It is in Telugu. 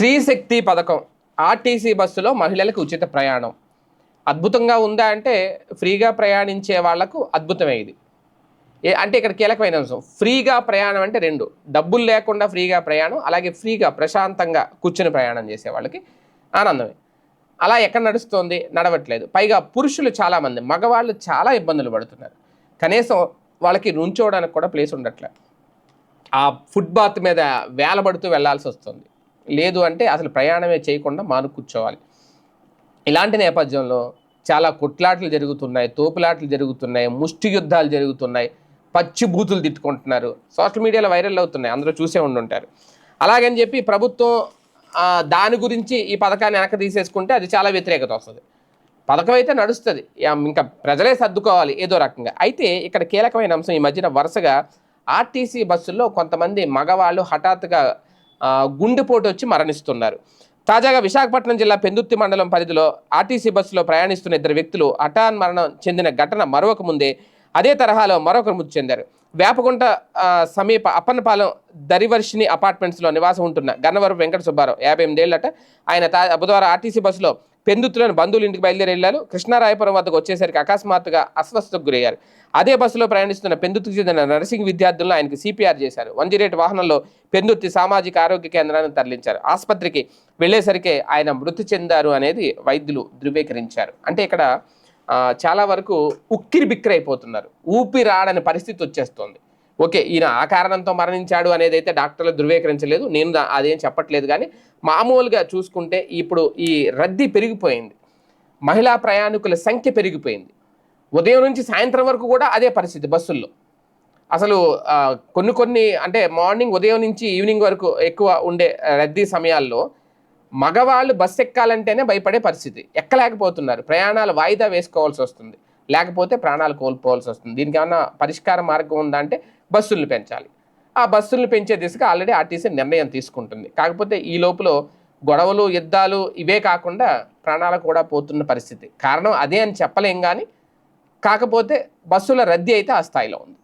స్త్రీ శక్తి పథకం ఆర్టీసీ బస్సులో మహిళలకు ఉచిత ప్రయాణం. అద్భుతంగా ఉందా అంటే ఫ్రీగా ప్రయాణించే వాళ్ళకు అద్భుతమే ఇది. ఏ అంటే ఇక్కడ కీలకమైన అంశం. ఫ్రీగా ప్రయాణం అంటే రెండు. డబ్బులు లేకుండా ఫ్రీగా ప్రయాణం అలాగే ఫ్రీగా ప్రశాంతంగా కూర్చుని ప్రయాణం చేసే వాళ్ళకి ఆనందమే. అలా ఎక్కడ నడుస్తోంది? నడవట్లేదు. పైగా పురుషులు చాలామంది మగవాళ్ళు చాలా ఇబ్బందులు పడుతున్నారు. కనీసం వాళ్ళకి నుంచోవడానికి కూడా ప్లేస్ ఉండట్లేదు ఆ ఫుట్బాత్ మీద వేలబడుతూ వెళ్ళాల్సి వస్తుంది. లేదు అంటే అసలు ప్రయాణమే చేయకుండా మాను కూర్చోవాలి. ఇలాంటి నేపథ్యంలో చాలా కొట్లాట్లు జరుగుతున్నాయి తోపులాట్లు జరుగుతున్నాయి ముష్టి యుద్ధాలు జరుగుతున్నాయి పచ్చి బూతులు తిట్టుకుంటున్నారు. సోషల్ మీడియాలో వైరల్ అవుతున్నాయి అందరూ చూసే ఉండుంటారు. అలాగని చెప్పి ప్రభుత్వం దాని గురించి ఈ పథకాన్ని వెనక తీసేసుకుంటే అది చాలా వ్యతిరేకత వస్తుంది. పథకం అయితే నడుస్తుంది. ఇంకా ప్రజలే సర్దుకోవాలి ఏదో రకంగా. అయితే ఇక్కడ కీలకమైన అంశం ఈ మధ్యన వరుసగా ఆర్టీసీ బస్సుల్లో కొంతమంది మగవాళ్ళు హఠాత్తుగా గుండెపోటు వచ్చి మరణిస్తున్నారు. తాజాగా విశాఖపట్నం జిల్లా పెందుర్తి మండలం పరిధిలో ఆర్టీసీ బస్సులో ప్రయాణిస్తున్న ఇద్దరు వ్యక్తులు హఠాన్ మరణం చెందిన ఘటన మరొక ముందే అదే తరహాలో మరొకరు మృతి చెందారు. వేపగుంట సమీప అప్పన్నపాలెం దరివర్షిని అపార్ట్మెంట్స్లో నివాసం ఉంటున్న గన్నవరపు వెంకట సుబ్బారావు యాభై ఎనిమిదేళ్ళట. ఆయన తా బుధవారం ఆర్టీసీ బస్సులో పెందుతులను బంధువుల ఇంటికి బయలుదేరి వెళ్ళారు. కృష్ణారాయపురం వద్దకు వచ్చేసరికి అకస్మాత్తుగా అస్వస్థతకు గురయ్యారు. అదే బస్సులో ప్రయాణిస్తున్న పెందుతుకు చెందిన నర్సింగ్ విద్యార్థులను ఆయనకు సిపిఆర్ చేశారు. వన్ జీరో ఎయిట్ వాహనంలో పెందుర్తి సామాజిక ఆరోగ్య కేంద్రాన్ని తరలించారు. ఆసుపత్రికి వెళ్ళేసరికి ఆయన మృతి చెందారు అనేది వైద్యులు ధృవీకరించారు. అంటే ఇక్కడ చాలా వరకు ఉక్కిరి బిక్కిరైపోతున్నారు ఊపిరాడని పరిస్థితి వచ్చేస్తుంది. ఓకే ఈయన ఆ కారణంతో మరణించాడు అనేది అయితే డాక్టర్లు ధృవీకరించలేదు. నేను అదేం చెప్పట్లేదు కానీ మామూలుగా చూసుకుంటే ఇప్పుడు ఈ రద్దీ పెరిగిపోయింది. మహిళా ప్రయాణికుల సంఖ్య పెరిగిపోయింది. ఉదయం నుంచి సాయంత్రం వరకు కూడా అదే పరిస్థితి బస్సుల్లో. అసలు కొన్ని కొన్ని అంటే మార్నింగ్ ఉదయం నుంచి ఈవినింగ్ వరకు ఎక్కువ ఉండే రద్దీ సమయాల్లో మగవాళ్ళు బస్సు ఎక్కాలంటేనే భయపడే పరిస్థితి. ఎక్కలేకపోతున్నారు. ప్రయాణాలు వాయిదా వేసుకోవాల్సి వస్తుంది. లేకపోతే ప్రాణాలు కోల్పోవాల్సి వస్తుంది. దీనికి ఏమన్నా పరిష్కార మార్గం ఉందా అంటే బస్సులను పెంచాలి. ఆ బస్సులను పెంచే దిశగా ఆల్రెడీ ఆర్టీసీ నిర్ణయం తీసుకుంటుంది. కాకపోతే ఈ లోపల గొడవలు యుద్ధాలు ఇవే కాకుండా ప్రాణాలు కూడా పోతున్న పరిస్థితి. కారణం అదే అని చెప్పలేం కానీ కాకపోతే బస్సుల రద్దీ అయితే ఆ స్థాయిలో ఉంది.